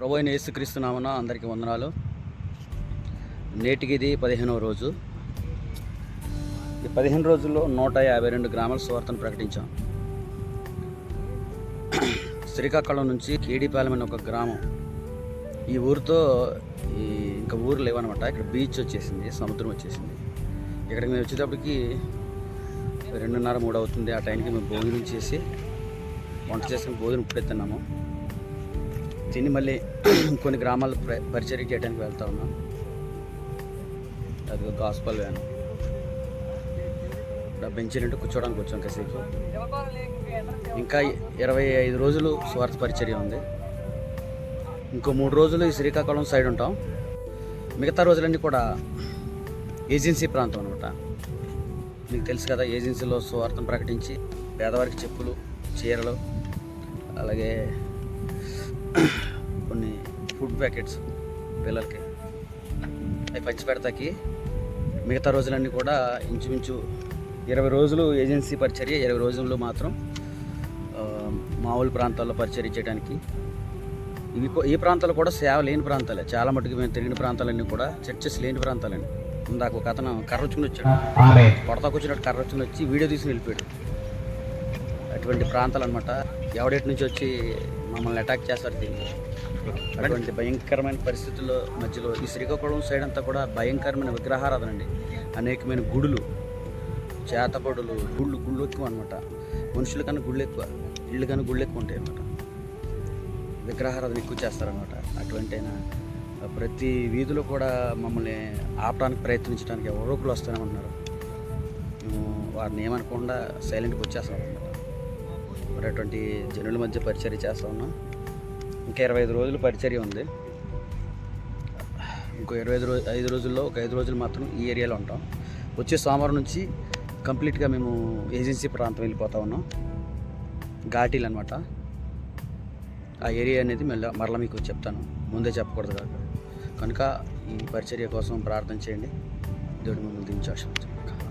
ప్రభు యేసుక్రీస్తునామన అందరికీ వందనాలు. నేటికి ఇది పదిహేనవ రోజు. ఈ పదిహేను రోజుల్లో నూట యాభై రెండు గ్రామాల స్వార్థను ప్రకటించాం. శ్రీకాకుళం నుంచి కేడీపాలెం అనే ఒక గ్రామం. ఈ ఊరితో ఈ ఇంకా ఊరు లేవనమాట. ఇక్కడ బీచ్ వచ్చేసింది సముద్రం వచ్చేసింది. ఇక్కడికి మేము వచ్చేటప్పటికి రెండున్నర మూడు అవుతుంది. ఆ టైంకి మేము భోజనం చేసి వంట చేసుకుని భోజనం ఇప్పుడే తిన్నాము. తిని మళ్ళీ కొన్ని గ్రామాలు పరిచర్య చేయడానికి వెళ్తా ఉన్నాం. అది గాస్పల్ వ్యాన్ బెంచినట్టు కూర్చోడానికి వచ్చాం కసేపు. ఇంకా ఇరవై ఐదు రోజులు స్వార్థ పరిచర్య ఉంది. ఇంకో మూడు రోజులు ఈ శ్రీకాకుళం సైడ్ ఉంటాం. మిగతా రోజులన్నీ కూడా ఏజెన్సీ ప్రాంతం అనమాట మీకు తెలుసు కదా ఏజెన్సీలో స్వార్థం ప్రకటించి పేదవారికి చెప్పులు చీరలు అలాగే కొన్ని ఫుడ్ ప్యాకెట్స్ పిల్లలకి. అవి పంచి పెడతాకి. మిగతా రోజులన్నీ కూడా ఇంచుమించు ఇరవై రోజులు ఏజెన్సీ పరిచర్య ఇరవై రోజుల్లో మాత్రం మామూలు ప్రాంతాల్లో పరిచర్య చేయడానికి ఇవి ఈ ప్రాంతాలు కూడా సేవ లేని ప్రాంతాలే. చాలా మటుకు మేము తిరిగిన ప్రాంతాలన్నీ కూడా చర్చెస్ లేని ప్రాంతాలండి ఇందాక ఒక అతను కర్ర వచ్చుకుని వచ్చాడు. కొడతా కూర్చున్నట్టు కర్ర వచ్చుకుని వచ్చి వీడియో తీసుకుని వెళ్ళిపోయాడు. అటువంటి ప్రాంతాలు అనమాట ఎవడెట్ నుంచి వచ్చి మమ్మల్ని అటాక్ చేస్తారు దీన్ని అటువంటి భయంకరమైన పరిస్థితుల్లో మధ్యలో ఈ శ్రీకాకుళం సైడ్ అంతా కూడా భయంకరమైన విగ్రహారాధన అండి అనేకమైన గుడులు చేతపడులు గుళ్ళు గుళ్ళు ఎక్కువ అనమాట మనుషుల కన్నా గుళ్ళు ఎక్కువ ఇళ్ళు కన్నా గుళ్ళు ఎక్కువ ఉంటాయి అనమాట విగ్రహారాధన ఎక్కువ చేస్తారనమాట అటువంటి అయినా ప్రతి వీధిలో కూడా మమ్మల్ని ఆపడానికి ప్రయత్నించడానికి ఎవరో ఒకరు వస్తూనే ఉన్నారు మేము వారిని ఏమనకుండా సైలెంట్గా వచ్చేస్తాం అనమాట ఉన్నటువంటి అటువంటి జనుల మధ్య పరిచర్య చేస్తా ఉన్నాం. ఇంకా ఇరవై ఐదు రోజులు పరిచర్య ఉంది. ఇంకో ఇరవై ఐదు రోజు ఐదు రోజుల్లో ఒక ఐదు రోజులు మాత్రం ఈ ఏరియాలో ఉంటాం. వచ్చే సోమవారం నుంచి కంప్లీట్గా మేము ఏజెన్సీ ప్రాంతం వెళ్ళిపోతా ఉన్నాం. ఘాటీలు అనమాట ఆ ఏరియా అనేది మళ్ళీ మరలా మీకు చెప్తాను. ముందే చెప్పకూడదు కాక. కనుక ఈ పరిచర్య కోసం ప్రార్థన చేయండి. దేవుడు మిమ్మల్ని దించి ఆశీర్వదించుగాక.